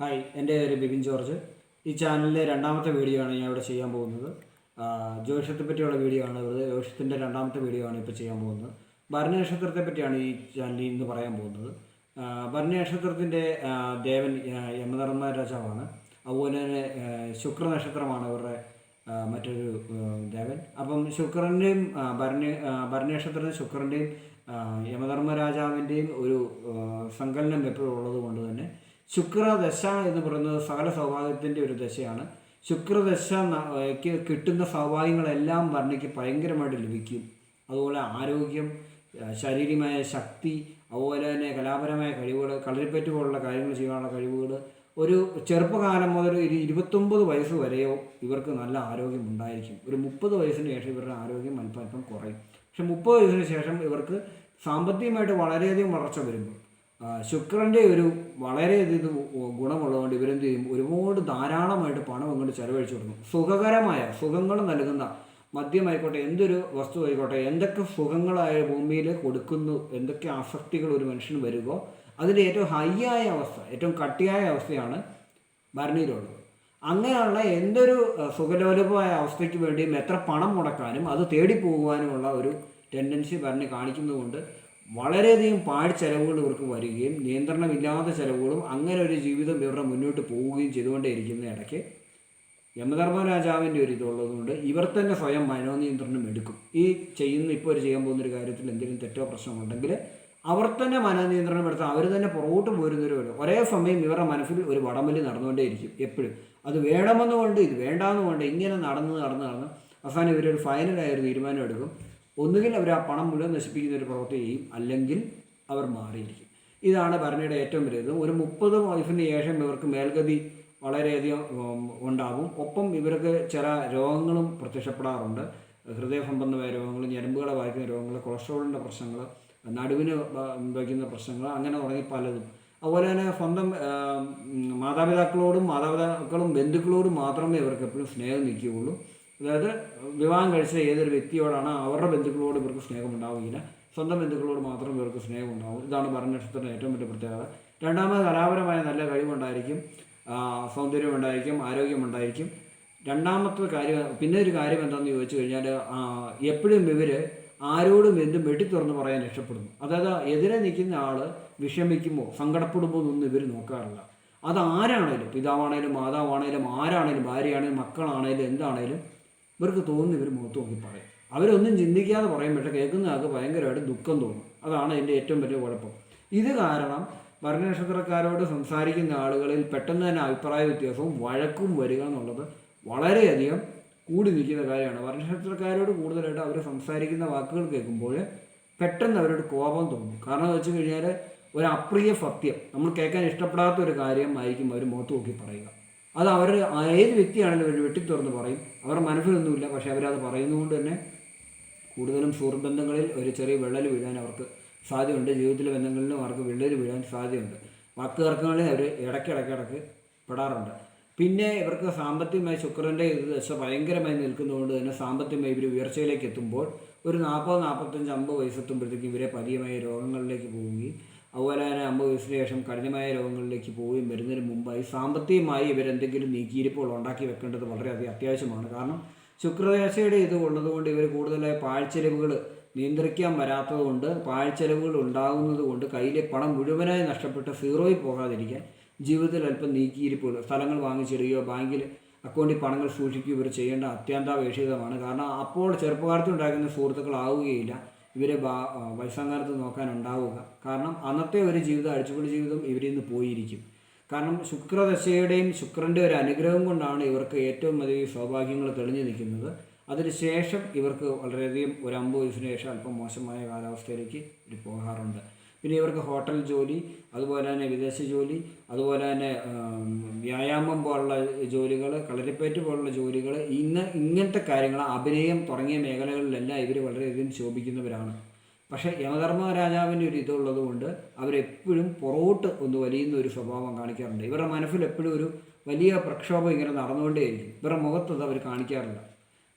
Hi എന്റെ പേര് Bibin George. ഈ ചാനലിലെ രണ്ടാമത്തെ വീഡിയോ ആണ് ഞാൻ ഇവിടെ ചെയ്യാൻ പോകുന്നത്. ജ്യോതിഷത്തെ പറ്റിയുള്ള വീഡിയോ ആണ് ജ്യോതിഷത്തിന്റെ രണ്ടാമത്തെ വീഡിയോ ആണ് ഇപ്പോൾ ചെയ്യാൻ പോകുന്നത്. ഭരണനക്ഷത്രത്തെ പറ്റിയാണ് ഈ ചാനലിൽ ഇന്ന് പറയാൻ പോകുന്നത്. ഭരണനക്ഷത്രത്തിന്റെ നക്ഷത്രത്തിന്റെ ദേവൻ യമധർമ്മ രാജാവാണ് അതുപോലെ തന്നെ ശുക്ര നക്ഷത്രമാണ് ഇവരുടെ മറ്റൊരു ദേവൻ. അപ്പം ശുക്രന്റെയും ഭരണ ഭരണ നക്ഷത്രത്തിൽ ശുക്രന്റെയും യമധർമ്മ രാജാവിന്റെയും ഒരു സങ്കലനം എപ്പോഴും ഉള്ളത് കൊണ്ട് തന്നെ ശുക്രദശ എന്ന് പറയുന്നത് സകല സൗഭാഗ്യത്തിന്റെ ഒരു ദശയാണ്. ശുക്രദശ ന- ക്ക് കിട്ടുന്ന സൗഭാഗ്യങ്ങളെല്ലാം വർണയ്ക്ക് ഭയങ്കരമായിട്ട് ലഭിക്കും. അതുപോലെ ആരോഗ്യം ശാരീരികമായ ശക്തി അതുപോലെ തന്നെ കലാപരമായ കഴിവുകൾ കളരിപ്പറ്റ് പോലുള്ള കാര്യങ്ങൾ ചെയ്യാനുള്ള കഴിവുകൾ. ഒരു ചെറുപ്പകാലം മുതൽ ഒരു ഇരുപത്തൊമ്പത് വയസ്സ് വരെയോ ഇവർക്ക് നല്ല ആരോഗ്യം ഉണ്ടായിരിക്കും. ഒരു മുപ്പത് വയസ്സിന് ശേഷം ഇവരുടെ ആരോഗ്യം അല്പം കുറയും. പക്ഷെ മുപ്പത് വയസ്സിന് ശേഷം ഇവർക്ക് സാമ്പത്തികമായിട്ട് വളരെയധികം വളർച്ച വരുമ്പോൾ ശുക്രന്റെ ഒരു വളരെയധികം ഗുണമുള്ളതുകൊണ്ട് ഇവരെന്ത് ചെയ്യും? ഒരുപാട് ധാരാളമായിട്ട് പണം അങ്ങോട്ട് ചെലവഴിച്ചു കൊടുക്കും. സുഖകരമായ സുഖങ്ങൾ നൽകുന്ന മദ്യമായിക്കോട്ടെ എന്തൊരു വസ്തു ആയിക്കോട്ടെ എന്തൊക്കെ സുഖങ്ങളായ ഭൂമിയിൽ കൊടുക്കുന്നു എന്തൊക്കെ ആസക്തികൾ ഒരു മനുഷ്യന് വരുമോ അതിന്റെ ഏറ്റവും ഹൈ ആയ അവസ്ഥ ഏറ്റവും കട്ടിയായ അവസ്ഥയാണ് ഭരണിയിലുള്ളത്. അങ്ങനെയുള്ള എന്തൊരു സുഖലോലഭമായ അവസ്ഥയ്ക്ക് വേണ്ടിയും എത്ര പണം മുടക്കാനും അത് തേടി തേടിപ്പോകുവാനുമുള്ള ഒരു ടെൻഡൻസി ഭരണി കാണിക്കുന്നതുകൊണ്ട് വളരെയധികം പാഴ്ചെലവുകൾ ഇവർക്ക് വരികയും നിയന്ത്രണമില്ലാത്ത ചെലവുകളും അങ്ങനെ ഒരു ജീവിതം ഇവരുടെ മുന്നോട്ട് പോവുകയും ചെയ്തുകൊണ്ടേയിരിക്കുന്ന ഇടയ്ക്ക് യമധർമ്മ രാജാവിന്റെ ഒരു ഇതുള്ളതുകൊണ്ട് ഇവർ തന്നെ സ്വയം മനോനിയന്ത്രണം എടുക്കും. ഈ ചെയ്യുന്ന ഇപ്പോൾ ഒരു ചെയ്യാൻ പോകുന്നൊരു കാര്യത്തിൽ എന്തെങ്കിലും തെറ്റോ പ്രശ്നമുണ്ടെങ്കിൽ അവർ തന്നെ മനോനിയന്ത്രണം എടുത്ത് അവർ തന്നെ പുറകോട്ട് പോരുന്നൊരു ഒരേ സമയം ഇവരുടെ മനസ്സിൽ ഒരു വടമല്ലി നടന്നുകൊണ്ടേയിരിക്കും എപ്പോഴും. അത് വേണമെന്നുകൊണ്ട് ഇത് വേണ്ടാന്നുകൊണ്ട് ഇങ്ങനെ നടന്ന് നടന്ന് നടന്ന് അവസാനം ഇവരൊരു ഫൈനലായ ഒരു തീരുമാനം എടുക്കും. ഒന്നുകിൽ അവർ ആ പണം മുഴുവൻ നശിപ്പിക്കുന്ന ഒരു പ്രവൃത്തി ചെയ്യും അല്ലെങ്കിൽ അവർ മാറിയിരിക്കും. ഇതാണ് ഭരണയുടെ ഏറ്റവും വലിയത് ഒരു മുപ്പത് വയസ്സിന് ശേഷം ഇവർക്ക് മേൽഗതി വളരെയധികം ഉണ്ടാകും ഒപ്പം ഇവർക്ക് ചില രോഗങ്ങളും പ്രത്യക്ഷപ്പെടാറുണ്ട്. ഹൃദയ സംബന്ധമായ രോഗങ്ങൾ ഞരമ്പുകളെ വായിക്കുന്ന രോഗങ്ങൾ കൊളസ്ട്രോളിന്റെ പ്രശ്നങ്ങൾ നടുവിന് വയ്ക്കുന്ന പ്രശ്നങ്ങൾ അങ്ങനെ തുടങ്ങി പലതും. അതുപോലെ തന്നെ സ്വന്തം മാതാപിതാക്കളോടും മാതാപിതാക്കളും ബന്ധുക്കളോടും മാത്രമേ ഇവർക്ക് എപ്പോഴും സ്നേഹം നിൽക്കുകയുള്ളൂ. അതായത് വിവാഹം കഴിച്ച ഏതൊരു വ്യക്തിയോടാണ് അവരുടെ ബന്ധുക്കളോട് ഇവർക്ക് സ്നേഹം ഉണ്ടാവുകയില്ല. സ്വന്തം ബന്ധുക്കളോട് മാത്രം ഇവർക്ക് സ്നേഹം ഉണ്ടാവും. ഇതാണ് ഭരണനക്ഷത്രത്തിന്റെ ഏറ്റവും വലിയ പ്രത്യേകത. രണ്ടാമത് കലാപരമായ നല്ല കഴിവുണ്ടായിരിക്കും സൗന്ദര്യം സൗന്ദര്യമുണ്ടായിരിക്കും ആരോഗ്യമുണ്ടായിരിക്കും രണ്ടാമത്തെ കാര്യം പിന്നെ ഒരു കാര്യം എന്താണെന്ന് ചോദിച്ചു കഴിഞ്ഞാൽ എപ്പോഴും ഇവർ ആരോടും എന്തും വെട്ടി തുറന്ന് പറയാൻ രക്ഷപ്പെടുന്നു. അതായത് എതിരെ നിൽക്കുന്ന ആൾ വിഷമിക്കുമ്പോൾ സങ്കടപ്പെടുമ്പോൾ ഒന്നും ഇവർ നോക്കാറില്ല. അത് ആരാണേലും പിതാവാണേലും മാതാവാണേലും ആരാണേലും മക്കളാണേലും എന്താണേലും ഇവർക്ക് തോന്നുന്നു ഇവർ മുഖത്ത് നോക്കി പറയും. അവരൊന്നും ചിന്തിക്കാതെ പറയും പക്ഷേ കേൾക്കുന്ന ആൾക്ക് ഭയങ്കരമായിട്ട് ദുഃഖം തോന്നും. അതാണ് എന്റെ ഏറ്റവും വലിയ കുഴപ്പം. ഇത് കാരണം ഭരണനക്ഷത്രക്കാരോട് സംസാരിക്കുന്ന ആളുകളിൽ പെട്ടെന്ന് തന്നെ അഭിപ്രായ വ്യത്യാസവും വഴക്കും വരിക എന്നുള്ളത് വളരെയധികം കൂടി നിൽക്കുന്ന കാര്യമാണ്. ഭരണനക്ഷത്രക്കാരോട് കൂടുതലായിട്ട് അവർ സംസാരിക്കുന്ന വാക്കുകൾ കേൾക്കുമ്പോൾ പെട്ടെന്ന് അവരോട് കോപം തോന്നും. കാരണം എന്ന് വെച്ച് കഴിഞ്ഞാൽ ഒരു അപ്രിയ സത്യം. നമ്മൾ കേൾക്കാൻ ഇഷ്ടപ്പെടാത്ത ഒരു കാര്യം ആയിരിക്കും അവർ മുഖത്ത് നോക്കി പറയുക. അത് അവർ ഏത് വ്യക്തിയാണെങ്കിലും അവർ വെട്ടിത്തുറന്ന് പറയും. അവരുടെ മനസ്സിലൊന്നുമില്ല പക്ഷെ അവരത് പറയുന്നതുകൊണ്ട് തന്നെ കൂടുതലും സുഹൃത്ത് ബന്ധങ്ങളിൽ ഒരു ചെറിയ വിള്ളൽ വീഴാൻ അവർക്ക് സാധ്യതയുണ്ട്. ജീവിതത്തിലെ ബന്ധങ്ങളിലും അവർക്ക് വിള്ളൽ വീഴാൻ സാധ്യതയുണ്ട്. വാക്ക് തർക്കങ്ങളിൽ അവർ ഇടയ്ക്കിടയ്ക്കിടയ്ക്ക് പെടാറുണ്ട്. പിന്നെ ഇവർക്ക് സാമ്പത്തികമായി ശുക്രന്റെ ഇത് ദശ ഭയങ്കരമായി നിൽക്കുന്നതുകൊണ്ട് തന്നെ സാമ്പത്തികമായി ഇവർ ഉയർച്ചയിലേക്ക് എത്തുമ്പോൾ ഒരു നാൽപ്പത് നാൽപ്പത്തഞ്ച് അമ്പത് വയസ്സെത്തുമ്പോഴത്തേക്കും ഇവരെ പതിയമായ രോഗങ്ങളിലേക്ക് പോവുകയും അതുപോലെ തന്നെ അമ്പത് ശേഷം കഠിനമായ രോഗങ്ങളിലേക്ക് പോവുകയും വരുന്നതിന് മുമ്പായി സാമ്പത്തികമായി ഇവരെന്തെങ്കിലും നീക്കിയിരിപ്പുകൾ ഉണ്ടാക്കി വെക്കേണ്ടത് വളരെയധികം അത്യാവശ്യമാണ്. കാരണം ശുക്രദശയുടെ ഇത് ഉള്ളതുകൊണ്ട് ഇവർ കൂടുതലായി പാഴ്ചെലവുകൾ നിയന്ത്രിക്കാൻ വരാത്തത് കൊണ്ട് പാഴ്ചെലവുകൾ ഉണ്ടാകുന്നത് കൊണ്ട് കയ്യിലെ പണം മുഴുവനായി നഷ്ടപ്പെട്ട് സീറോയിൽ പോകാതിരിക്കാൻ ജീവിതത്തിൽ അല്പം നീക്കിയിരിപ്പുകൾ സ്ഥലങ്ങൾ വാങ്ങിച്ചിടുകയോ ബാങ്കിൽ അക്കൗണ്ടിൽ പണങ്ങൾ സൂക്ഷിക്കുകയോ ഇവർ ചെയ്യേണ്ട അത്യന്താപേക്ഷിതമാണ്. കാരണം അപ്പോൾ ചെറുപ്പകാലത്തുണ്ടാക്കുന്ന സുഹൃത്തുക്കളാവുകയില്ല ഇവരെ ബാ നോക്കാനുണ്ടാവുക. കാരണം അന്നത്തെ ഒരു ജീവിതം അടിച്ചുപൊളി ജീവിതം ഇവരിൽ നിന്ന് പോയിരിക്കും. കാരണം ശുക്രദശയുടെയും ശുക്രന്റെ ഒരു അനുഗ്രഹം കൊണ്ടാണ് ഇവർക്ക് ഏറ്റവും അധികം സൗഭാഗ്യങ്ങൾ തെളിഞ്ഞു നിൽക്കുന്നത്. അതിനുശേഷം ഇവർക്ക് വളരെയധികം ഒരു അമ്പത് വയസ്സിന് ശേഷം അല്പം മോശമായ കാലാവസ്ഥയിലേക്ക് ഇവർ പോകാറുണ്ട്. പിന്നെ ഇവർക്ക് ഹോട്ടൽ ജോലി അതുപോലെ തന്നെ വിദേശ ജോലി അതുപോലെ തന്നെ വ്യായാമം പോലുള്ള ജോലികൾ കളരിപ്പേറ്റ് പോലുള്ള ജോലികൾ ഇന്ന് ഇങ്ങനത്തെ കാര്യങ്ങൾ അഭിനയം തുടങ്ങിയ മേഖലകളിലെല്ലാം ഇവർ വളരെയധികം ശോഭിക്കുന്നവരാണ്. പക്ഷേ യമധർമ്മ രാജാവിന്റെ ഒരു ഇതുള്ളത് കൊണ്ട് അവരെപ്പോഴും പുറകോട്ട് ഒന്ന് വലിയുന്ന ഒരു സ്വഭാവം കാണിക്കാറുണ്ട്. ഇവരുടെ മനസ്സിൽ എപ്പോഴും ഒരു വലിയ പ്രക്ഷോഭം ഇങ്ങനെ നടന്നുകൊണ്ടേയിരിക്കും. ഇവരുടെ മുഖത്തത് അവർ കാണിക്കാറില്ല.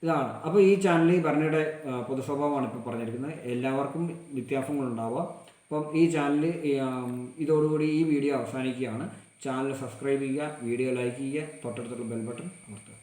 ഇതാണ്. അപ്പോൾ ഈ ചാനലിൽ ഭരണയുടെ പൊതുസ്വഭാവമാണ് പൊതു സ്വഭാവമാണ് ഇപ്പോൾ പറഞ്ഞിരിക്കുന്നത്. എല്ലാവർക്കും വ്യത്യാസങ്ങളുണ്ടാവാം. അപ്പം ഈ ചാനൽ ഇതോടുകൂടി ഈ വീഡിയോ അവസാനിക്കുകയാണ്. ചാനൽ സബ്സ്ക്രൈബ് ചെയ്യുക വീഡിയോ ലൈക്ക് ചെയ്യുക തൊട്ടടുത്തുള്ള ബെൽ ബട്ടൺ അമർത്തുക.